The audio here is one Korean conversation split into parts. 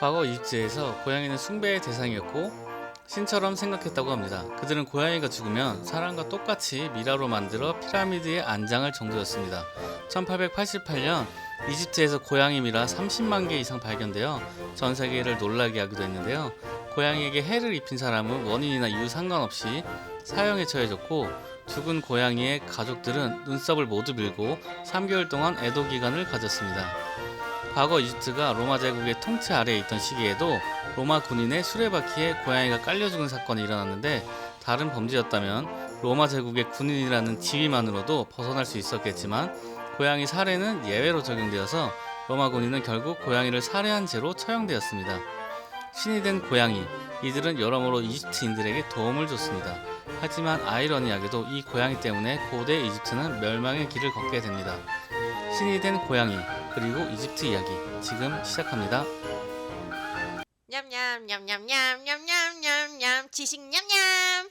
과거 이집트에서 고양이는 숭배의 대상이었고 신처럼 생각했다고 합니다. 그들은 고양이가 죽으면 사람과 똑같이 미라로 만들어 피라미드에 안장할 정도였습니다. 1888년 이집트에서 고양이 미라 30만 개 이상 발견되어 전 세계를 놀라게 하기도 했는데요. 고양이에게 해를 입힌 사람은 원인이나 이유 상관없이 사형에 처해졌고 죽은 고양이의 가족들은 눈썹을 모두 밀고 3개월 동안 애도 기간을 가졌습니다. 과거 이집트가 로마 제국의 통치 아래에 있던 시기에도 로마 군인의 수레바퀴에 고양이가 깔려 죽은 사건이 일어났는데 다른 범죄였다면 로마 제국의 군인이라는 지위만으로도 벗어날 수 있었겠지만 고양이 살해는 예외로 적용되어서 로마 군인은 결국 고양이를 살해한 죄로 처형되었습니다. 신이 된 고양이 이들은 여러모로 이집트인들에게 도움을 줬습니다. 하지만 아이러니하게도 이 고양이 때문에 고대 이집트는 멸망의 길을 걷게 됩니다. 신이 된 고양이 그리고 이집트 이야기 지금 시작합니다. 냠냠냠냠냠냠냠냠냠 지식 냠냠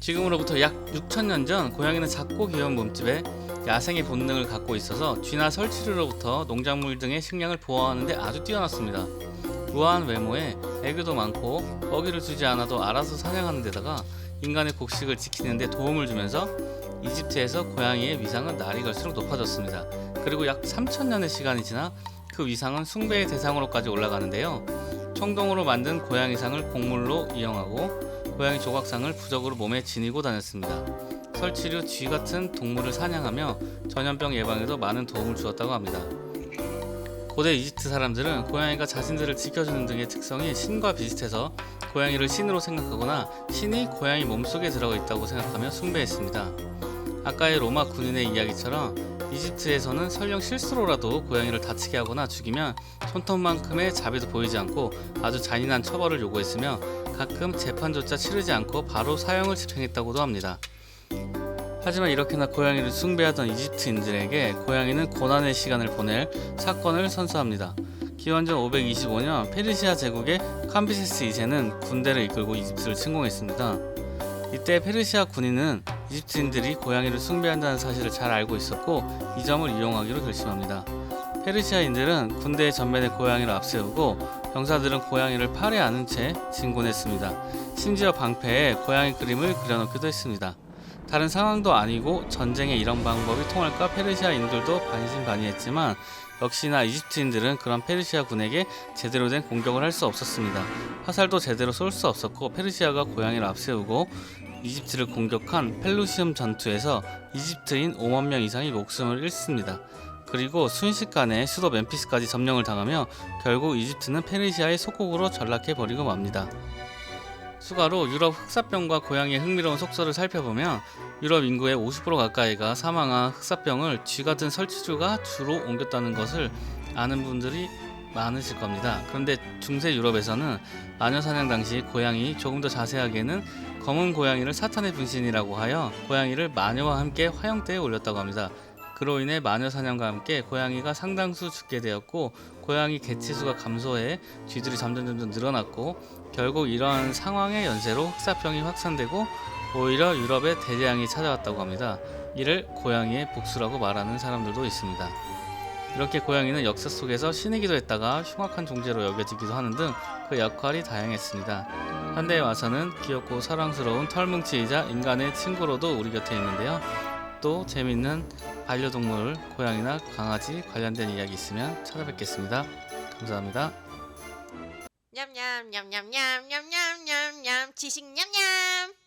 지금으로부터 약 6천년 전 고양이는 작고 귀여운 몸집에 야생의 본능을 갖고 있어서 쥐나 설치류로부터 농작물 등의 식량을 보호하는 데 아주 뛰어났습니다. 우아한 외모에 애교도 많고 먹이를 주지 않아도 알아서 사냥하는 데다가 인간의 곡식을 지키는 데 도움을 주면서 이집트에서 고양이의 위상은 날이 갈수록 높아졌습니다. 그리고 약 3천년의 시간이 지나 그 위상은 숭배의 대상으로까지 올라가는데요. 청동으로 만든 고양이상을 곡물로 이용하고 고양이 조각상을 부적으로 몸에 지니고 다녔습니다. 설치류 쥐 같은 동물을 사냥하며 전염병 예방에도 많은 도움을 주었다고 합니다. 고대 이집트 사람들은 고양이가 자신들을 지켜주는 등의 특성이 신과 비슷해서 고양이를 신으로 생각하거나 신이 고양이 몸속에 들어가 있다고 생각하며 숭배했습니다. 아까의 로마 군인의 이야기처럼 이집트에서는 설령 실수로라도 고양이를 다치게 하거나 죽이면 손톱만큼의 자비도 보이지 않고 아주 잔인한 처벌을 요구했으며 가끔 재판조차 치르지 않고 바로 사형을 집행했다고도 합니다. 하지만 이렇게나 고양이를 숭배하던 이집트인들에게 고양이는 고난의 시간을 보낼 사건을 선사합니다. 기원전 525년 페르시아 제국의 캄비세스 2세는 군대를 이끌고 이집트를 침공했습니다. 이때 페르시아 군인은 이집트인들이 고양이를 숭배한다는 사실을 잘 알고 있었고 이 점을 이용하기로 결심합니다. 페르시아인들은 군대의 전면에 고양이를 앞세우고 병사들은 고양이를 팔에 안은 채 진군했습니다. 심지어 방패에 고양이 그림을 그려놓기도 했습니다. 다른 상황도 아니고 전쟁에 이런 방법이 통할까 페르시아인들도 반신반의했지만 역시나 이집트인들은 그런 페르시아 군에게 제대로 된 공격을 할 수 없었습니다. 화살도 제대로 쏠 수 없었고 페르시아가 고양이를 앞세우고 이집트를 공격한 펠루시움 전투에서 이집트인 5만 명 이상이 목숨을 잃습니다. 그리고 순식간에 수도 멤피스까지 점령을 당하며 결국 이집트는 페르시아의 속국으로 전락해 버리고 맙니다. 추가로 유럽 흑사병과 고양이의 흥미로운 속설을 살펴보면 유럽 인구의 50% 가까이가 사망한 흑사병을 쥐 같은 설치류가 주로 옮겼다는 것을 아는 분들이 많으실 겁니다. 그런데 중세 유럽에서는 마녀 사냥 당시 고양이 조금 더 자세하게는 검은 고양이를 사탄의 분신이라고 하여 고양이를 마녀와 함께 화형대에 올렸다고 합니다. 그로 인해 마녀 사냥과 함께 고양이가 상당수 죽게 되었고 고양이 개체수가 감소해 쥐들이 점점 점점 늘어났고 결국 이러한 상황의 연쇄로 흑사병이 확산되고 오히려 유럽에 대재앙이 찾아왔다고 합니다. 이를 고양이의 복수라고 말하는 사람들도 있습니다. 이렇게 고양이는 역사 속에서 신이기도 했다가 흉악한 존재로 여겨지기도 하는 등 그 역할이 다양했습니다. 현대에 와서는 귀엽고 사랑스러운 털뭉치이자 인간의 친구로도 우리 곁에 있는데요. 또 재밌는 반려동물, 고양이나 강아지 관련된 이야기 있으면 찾아뵙겠습니다. 감사합니다. 냠냠냠냠냠냠냠냠냠 지식 냠냠